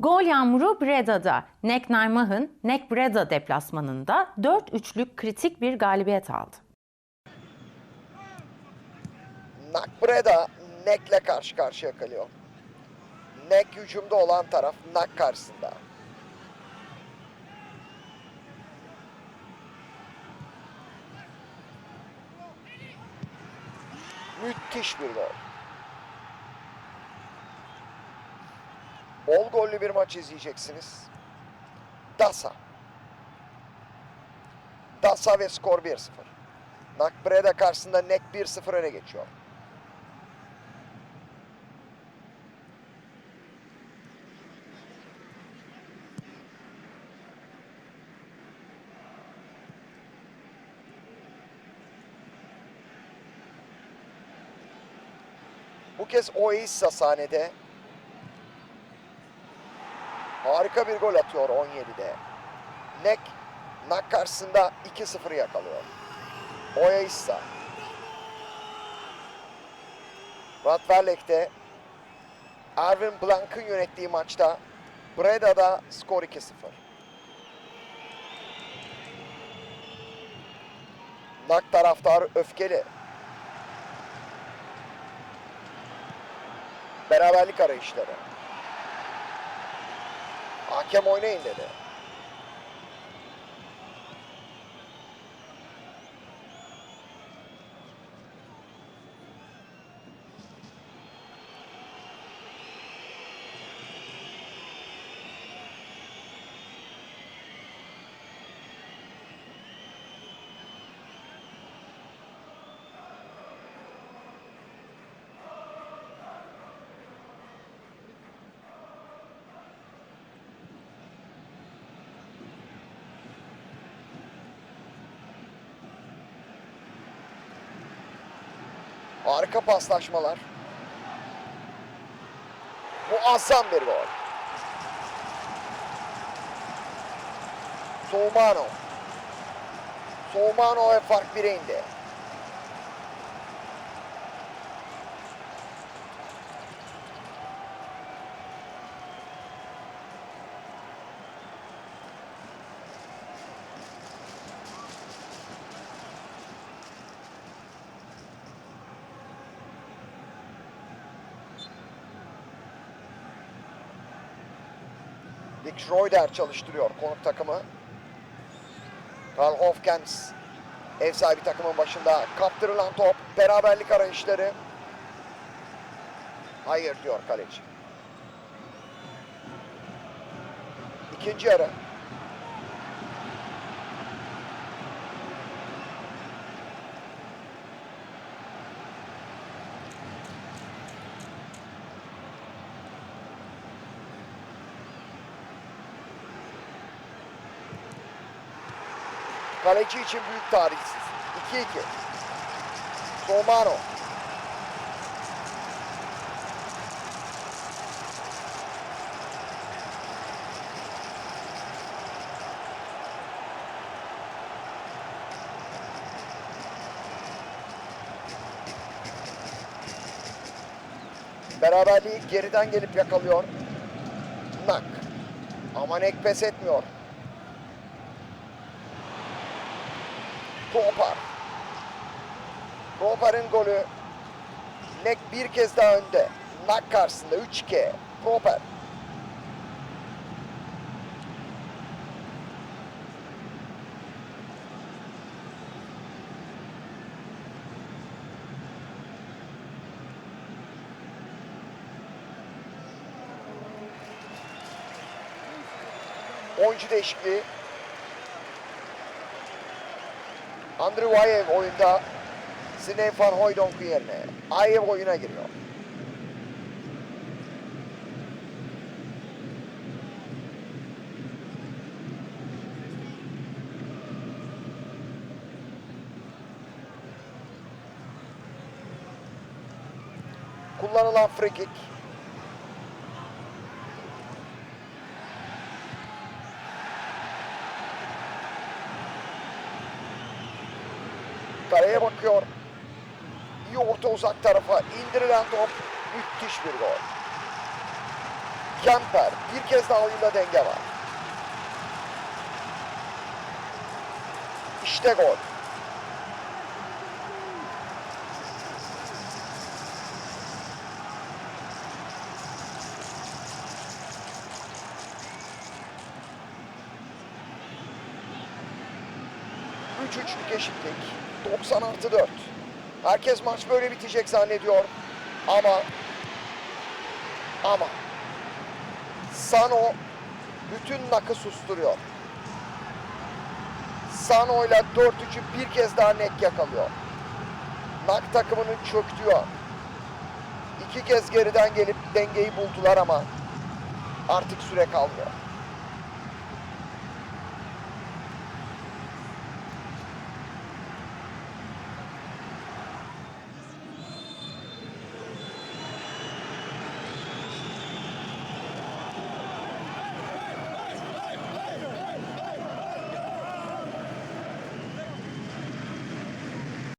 Gol yağmuru Breda'da. Nek Nijmegen, Nek Breda deplasmanında 4-3'lük kritik bir galibiyet aldı. Nakbreda Nek'le karşı karşıya kalıyor. Nek hücumda olan taraf Nak karşısında. Müthiş bir gol. Bol gollü bir maç izleyeceksiniz. Dasa. Dasa ve skor 1-0. Nakbreda karşısında Nek 1-0 öne geçiyor. Bu kez Oasis sahnede. Harika bir gol atıyor 17'de. Nek Nak karşısında 2-0 yakalıyor. Oasis. Radverlek'te Erwin Blank'ın yönettiği maçta Breda'da skor 2-0. Nak taraftarı öfkeli. Beraberlik arayışları. Hakem oynayın dedi. Harika paslaşmalar. Muazzam bir gol. Soumano. Soumano ve fark 1'e indi. Dick Schroeder çalıştırıyor konuk takımı. Karl Hofkens ev sahibi takımın başında kaptırılan top beraberlik arayışları. Hayır diyor kaleci. İkinci yarı. Kaleci için büyük talihsiz. 2-2. Somano. Beraberliği geriden gelip yakalıyor. Nak. Ama Nek pes etmiyor. Kopar. Kopar'ın golü. Nek bir kez daha önde. Nak karşısında 3-2. Kopar. Oyuncu değişikliği. Andrew oyunda Sine Van Hooydonk'un yerine. Ayev oyuna giriyor. Kullanılan free kick. Kaleye bakıyor. İyi orta uzak tarafa indirilen top müthiş bir gol. Kemper bir kez daha oyunda denge var. İşte gol. Üç üçlük eşitlik. 90 artı 4. Herkes maç böyle bitecek zannediyor. Ama ama Sano bütün nakı susturuyor. Sano ile 4-3'ü bir kez daha Nek yakalıyor. Nak takımının çöktüğü an. İki kez geriden gelip dengeyi buldular ama artık süre kalmıyor.